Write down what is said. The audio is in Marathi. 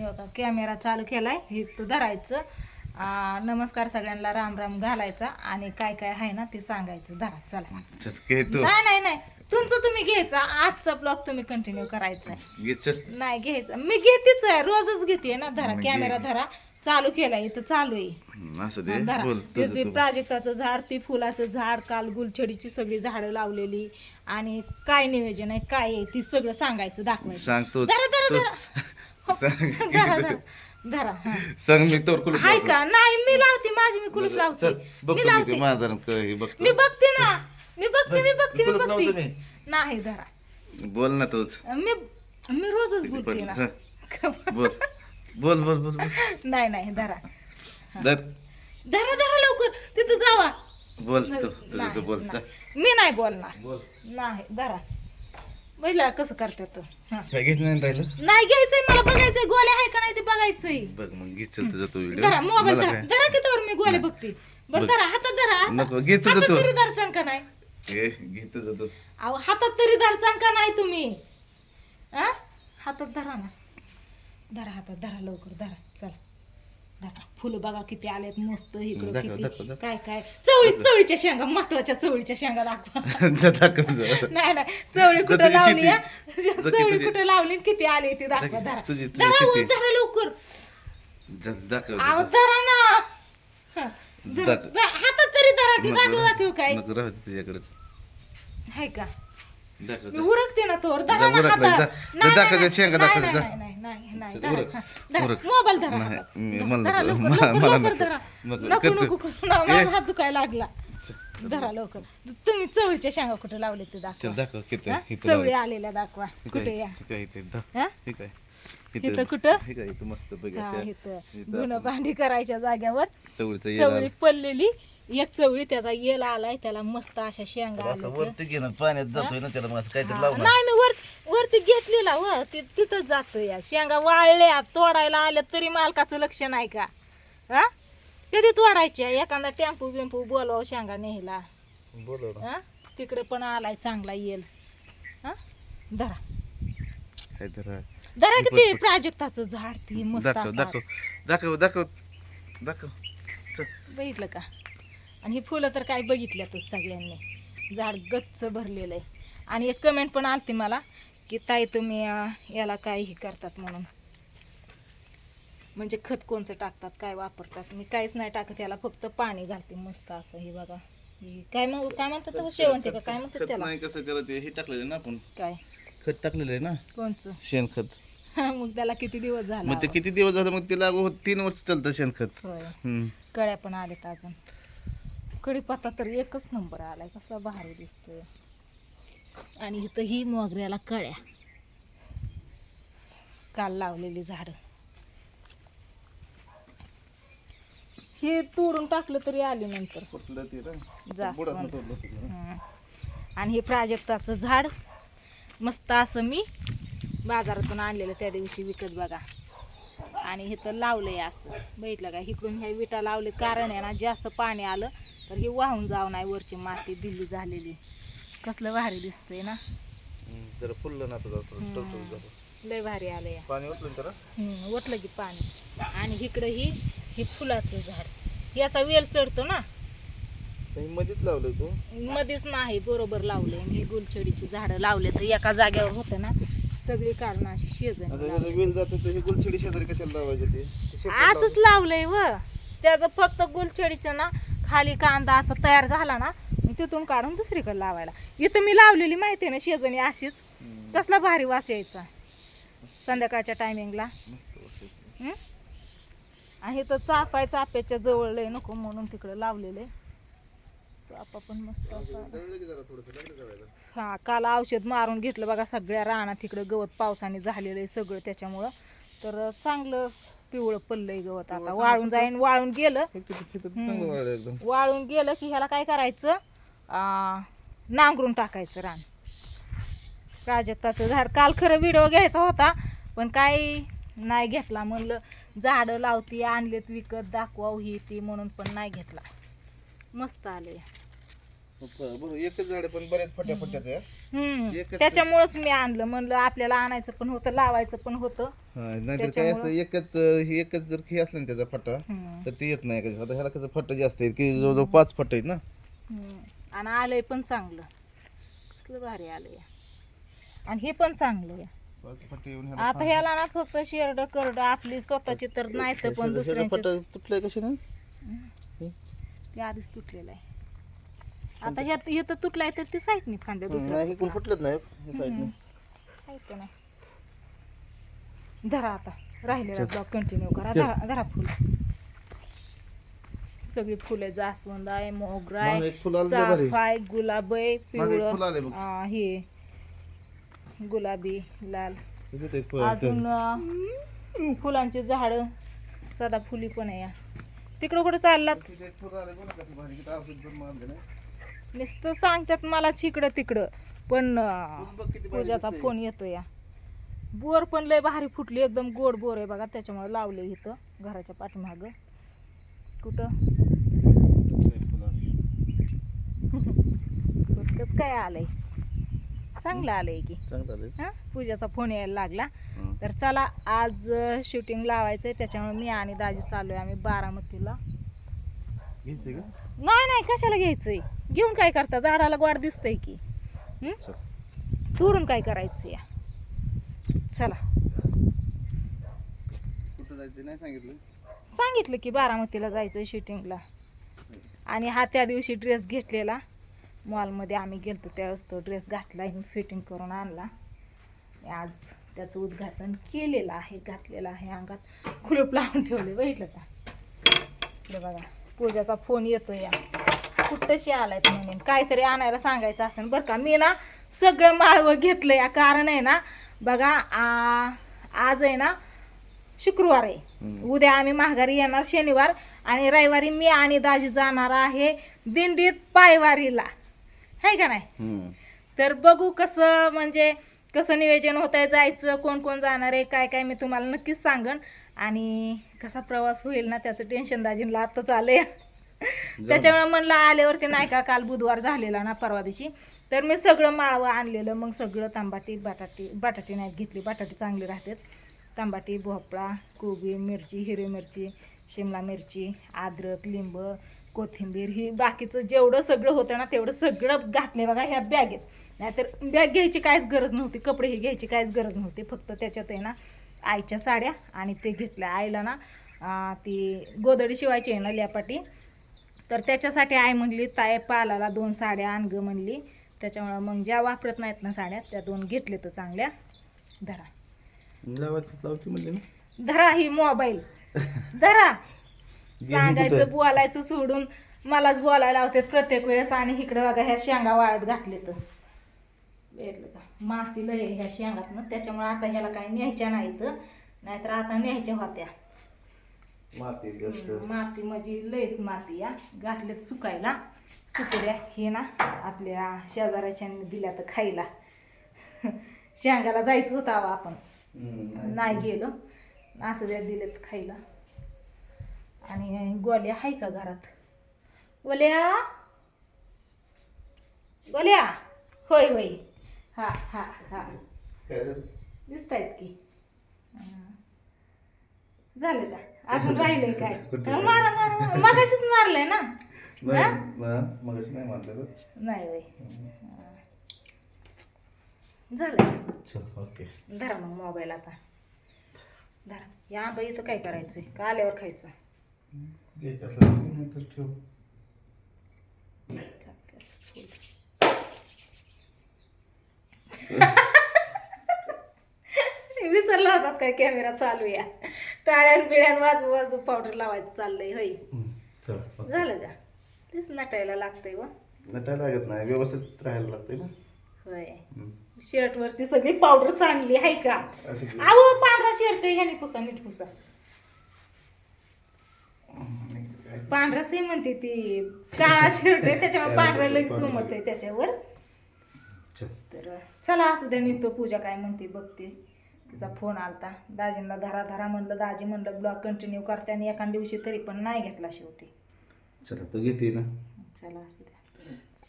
हे बघा कॅमेरा चालू केलाय. हे तो धरायचं. नमस्कार सगळ्यांना राम राम घालायचा. आणि काय काय आहे ना ते सांगायचं. धरा चला. नाही नाही नाही. तुमचं तुम्ही घ्यायचा. आजचा ब्लॉग तुम्ही कंटिन्यू करायचा आहे. नाही घ्यायचं. मी घेतेच आहे. रोजच घेते ना. धरा कॅमेरा. धरा. चालू केलाय. इथं चालू आहे. हा, प्राजक्ताचं झाड ते फुलाचं झाड काल गुलछडीची सगळी झाडं लावलेली. आणि काय नियोजन आहे काय आहे ती सगळं सांगायचं दाखवायचं. सांग. धरा धरा. हो, सांग मी तोर कुलूप हाय लावतो. का? नाही मी लावते माझी मी कुलूप लावते. चल बघतो मी ते लावते. माझा हे बघतो. मी बघते ना. मी बघते मी बघते मी कुलूप लावतो बघते. नाही धरा. बोल ना तूच. मी मी रोजच किती बोलते पडलं? ना. बोल. बोल बोल बोल बोल. नाही नाही धरा. धर. धरा धरा लवकर. तिथं जावा. बोल तू तुझं तू नाही, बोल नाही. मी नाही बोलणार. बोल. नाही धरा. पहिला कसं करतात? हा. काय घेत नाही राहिलं? नाही घ्यायचंय मला बघायचंय गोल्या आहे का नाही ते बघायचंय. बघ मग घे चल तुझा तो व्हिडिओ धरा मोबाईल मला धरा. काय? धरा की तर मी गोले बघते. बरं बघ. धरा हातात धरा हातात- नको घे तुझं हातात तू तरी धरचान का नाही? घे घे तुझं तू अहो हातात तरी धरचान का नाही तुम्ही? आ? हातात धरा ना. धरा हातात धरा लवकर धरा. चला. फुलं बघा किती आलेत मस्त इकडं दाखव, दाखव, किती दाखव. काय काय चवळी चवळीच्या शेंगा महत्त्वाच्या चवळीच्या शेंगा दाखवा. नाही नाही चवळी कुठं लावली. या? चवळी तुझी. कुठं लावली आणि किती आली ती दाखवा जा धरा तुझी- तुझी धरा शेती. धरा लवकर. धरा ना हा, धरा-. हातात तरी धरा की दाखव दाखव काय तुझ्याकडे हाय का मी. उरकते ना जा, हातात. जा. नाही, दाखव नाही, शेंगा दाखव नाही, जा. नाही, नाही, नाही, धरा, उरक, धरा. उरक. मोबाईल धरा नाही, हातात. मी- धरा, मला धरा, नको. लवकर, मला- लवकर, मला लवकर नको. धरा. नको. नको कर तू. नको करू ना, ए. माझा हात दुखायला लागला धरा लवकर तुम्ही चवळीच्या शेंगा कुठे लावले ते चल दाखवा दाखव किती हा? इथं चवळी. आलेल्या दाखवा कुठे? या इथे? हा? कुठं? हे इथं मस्त हा, बघायचं इथं इथं धुणं आपण भांडी करायच्या जाग्यावर चवळीचं चवळी. पडलेली एक चवळी त्याचा येल आलाय त्याला मस्त अशा शेंगा असं आल्या वरती घेणं पाण्यात जातोय ना त्याला मग असं काहीतरी हा, लावणार नाही मी वर वरती घेतलेला व ति- तिथं जातो या. शेंगा वाळल्या तोडायला आल्या तरी मालकाचं लक्ष नाही का? हा? कधी तोडायच्या? एखादा टेम्पू बिम्पू बोलवा शेंगा न्यायला. बोलव हा? तिकडे पण आलाय चांगला येल हा? धरा. आहे. धरा. किती प्राजक्ताचं झाड ती मस्त दाखव असं. दाखव दाखव दाखव. दाखव चल. बघितलं का? आणि ही फुलं तर काय बघितल्यातच सगळ्यांनी. झाड गच्च भरलेलं आहे. आणि एक कमेंट पण आलती मला. की ताई तुम्ही याला काय हे करतात म्हणून? म्हणजे खत कोणचं टाकतात काय वापरतात? मी काहीच नाही टाकत याला फक्त पाणी घालते मस्त असं हे बघा. हे काय मग काय म्हणतात? शेवंती का? काय म्हणतात त्याला? नाही कसं करत हे टाकलेलं ना आपण. काय? खत टाकलेलं आहे ना? कोणचं? शेणखत. मग त्याला किती दिवस झाला? मग ते किती दिवस झालं मग ते लागू होत तीन वर्ष चालतं शेणखत. कळ्या पण आलेत अजून. कढीपत्ता तर एकच नंबर आलाय कसला भारी दिसतोय. आणि इथं ही मोगऱ्याला कळ्या. काल लावलेली झाड. हे तोडून टाकलं तरी आली नंतर. आणि हे प्राजक्ताचं झाड मस्त असं मी बाजारातून आणलेलं त्या दिवशी विकत बघा. आणि हे तर लावलंय असं. बघितलं का? इकडून ह्या विटा लावले कारण आहे ना जास्त पाणी आलं तर हे वाहून जाऊ नाही वरची माती ढिल्ली झालेली. कसलं भारी दिसतंय ना. जरा फुललं ना आता जरा झालं. लय भारी आलं या. पाणी ओतलं हं, ओतलं की पाणी. आणि इकडं ही ही फुलाचं झाड. याचा वेल चढतो ना. काही मध्येच लावलंय तू. मध्येच नाही बरोबर लावले मी गुलछडीची झाडं लावले तर एका जाग्यावर होतं ना. सगळी कारण अशी शेजण आता वेल जातो तर हे गुलछडी शेजारी कशाला लावायचे ते? असंच लावलंय व. त्याचं फक्त गुलछडीचं ना खाली कांदा असं तयार झाला ना तिथून काढून दुसरीकडे लावायला. इथं मी लावलेली माहिती आहे ना शेजणी अशीच. कसला भारी वास यायचा. संध्याकाळच्या टायमिंगला. आणि इथं चापाय चाप्याच्या जवळ नको म्हणून तिकडं लावलेलं. आहे चापा पण मस्त असा. हा काल औषध मारून घेतलं बघा सगळ्या रानात तिकडं गवत पावसाने झालेलं आहे सगळं त्याच्यामुळं. तर चांगलं पिवळं पडलंय गवत आता. वाळून जाईन वाळून गेलं. वाळून गेलं की ह्याला काय करायचं? नांगरून टाकायचं रान. प्राजक्ताचं झाड. काल खरं व्हिडिओ घ्यायचा होता पण काय नाही घेतला. म्हणलं झाडं लावती आणलेत विकत दाखवाव ही ती म्हणून पण नाही घेतला. मस्त आले. बरोबर एकच झाड पण बऱ्याच फट्या हम्म. एकच- त्याच्यामुळंच मी आणलं. म्हणलं आपल्याला आणायचं पण होतं लावायचं पण होतं. नाहीतर काय असतं एकच हे एकच जर हे असलं ना त्याचा हम्म. तर ते येत नाही कधी. आता ह्याला कसं फट्ट जास्त आहेत की जवळजवळ पाच फट्ट आहेत ना. आणि आलंय पण चांगलं. कसलं भारी आलंय. आणि हे पण चांगलं आहे. आता ह्याला ना फक्त शेरड करड आपली स्वतःची तर नाही तर पण दुसऱ्यांची तुटलंय कशी ना? ते आधीच तुटलेलं आहे. आता ह्यात हे तर तुटलाय तर ती साईडनी फांद्या दुसऱ्या फुटलंच नाही हे धरा आता. राहिलेला ब्लॉग कंटिन्यू करा. धरा धरा फुल. सगळी फुले जास्वंद आहे मोगरा मागं आहे एक फुल आलं लय भारी. चाफा आहे गुलाब आहे मागे एक फुल पिवळं आले बघ. आ, हे. गुलाबी लाल. इथे ते फ- अजून अं, फुलांची झाड. सदा फुली पण आहे या. तिकडं कुठं चाललात? तिथे एक फुल आले बघा कसं भारी. किती औषध पण मारले नाही. नुसतं सांगतात मला इकडं तिकडं. पण अं, फुल बघ किती भारी पूजाचा दिसतंय. फोन येतो या. बोर पण लय भारी फुटली. एकदम गोड बोर आहे बघा. त्याच्यामुळे लावले इथं घराच्या पाठीमाग. कुठं. कसं काय आलंय? चांगलं आलंय की. हा? पूजाचा फोन यायला लागला. तर चला आज शूटिंग लावायचंय. त्याच्यामुळे मी आणि दाजी चाललोय आम्ही बारामतीला. नाही नाही कशाला घ्यायचंय? घेऊन काय करता? झाडाला गोड दिसतंय की? चल. तोडून काय करायचं या चला. कुठं जायचं नाही सांगितलं. सांगितलं की बारामतीला जायचं शूटिंगला आणि हा त्या दिवशी ड्रेस घेतलेला. मॉलमध्ये आम्ही गेलतो त्यावेळेस तो ड्रेस घातला फिटिंग करून आणला. आणि आज त्याचं उद्घाटन केलेलं आहे घातलेलं आहे अंगात. कुलूप लावून ठेवले बघितलं का? बघा पूजाचा फोन येतो या कुठंशी आलाय म्हणून? काहीतरी आणायला सांगायचं असेल बरं का? मी ना सगळं माळवं घेतलं या कारण आहे ना बघा आ, आज आहे ना शुक्रवार आहे. उद्या आम्ही माघारी येणार शनिवार. आणि रविवारी मी आणि दाजी जाणार आहे दिंडीत पायवारीला. आहे का नाही. तर बघू कसं म्हणजे कसं नियोजन होत आहे जायचं कोण कोण जाणार आहे काय काय मी तुम्हाला नक्कीच सांगन. आणि कसा प्रवास होईल ना त्याचं टेन्शन दाजींला आत्ताच आलंय. त्याच्यामुळे म्हणलं आल्यावरती नाही का काल बुधवार झालेला ना परवा दिवशी. तर मी सगळं माळवं आणलेलं मग सगळं तांबाटी बटाटी बटाटी नाहीत घेतली बटाटी चांगली राहतात. तांबाटी भोपळा कोबी मिरची हिरवी मिरची शिमला मिरची अद्रक लिंब कोथिंबीर ही बाकीचं जेवढं सगळं होतं ना तेवढं सगळं घातले बघा ह्या बॅगेत नाहीतर बॅग घ्यायची काहीच गरज नव्हती कपडे ही घ्यायची काहीच गरज नव्हती. फक्त त्याच्यात आहे ना आईच्या साड्या आणि ते घेतल्या. आईला ना ती गोदडी शिवायची आहे ना ल्यापाटी. तर त्याच्यासाठी आई म्हणली ताय पालाला दोन साड्या आण ग म्हणली. त्याच्यामुळं मग ज्या वापरत नाहीत ना साड्या त्या दोन घेतले तर चांगल्या. धरा. धरा ही मोबाईल धरा. सांगायचं? बोलायचं सोडून मलाच बोलायला लावते प्रत्येक वेळेस आणि इकडे बघा ह्या शेंगा वाळत घातले तर का? माती लय ह्या शेंगात ना त्याच्यामुळे आता ह्याला काही न्यायच्या नाहीत. नाहीतर आता न्यायच्या होत्या. माती माती म्हणजे लयच माती या घातल्यात सुकायला. सुकड्या हे ना आपल्या शेजाऱ्याच्यांनी दिल्या तर खायला. शेंगाला जायचं होतं आपण. नाही गेलो. असं द्या दिलेत खायला. आणि गोल्या आहे का घरात? गोल्या? गोल्या? होय होय. हा हा हा? दिसत आहेत की. झालं का? अजून राहिलंय काय? मारा मारा मगाशीच मारलंय ना? नाही मगाशी नाही मारलं बरं. नाही होय. झालं. चल ओके. धरा मग मोबाईल आता. धरा. या आंबा इथं काय करायचंय? का आल्यावर खायचं घ्यायचं असलं तर ठेव. विसरला होतात काय कॅमेरा चालू या टाळ्यान बिळ्यान वाजू वाजू पावडर लावायचं चाललंय होय. चल. झालं का? तेच नटायला लागतंय व नटायला लागत नाही व्यवस्थित राहायला लागतंय ना? होय. हम्म. शर्ट वरती सगळी पावडर सांडली आहे का. अहो पांढरा शर्ट ह्याने पुसा नीट पुसा. पांढराच आहे म्हणते ती. काळा शर्ट आहे त्याच्यामुळे पांढरा लगेच उमत आहे त्याच्यावर. तर चला असू द्या निघतो पूजा काय म्हणते बघते. तिचा फोन आलता. दाजींना धरा धरा म्हणलं दाजी म्हणलं ब्लॉग कंटिन्यू करते आणि एखाद दिवशी तरी पण नाही घेतला शेवटी. चला तू घेते ना. चला असू द्या.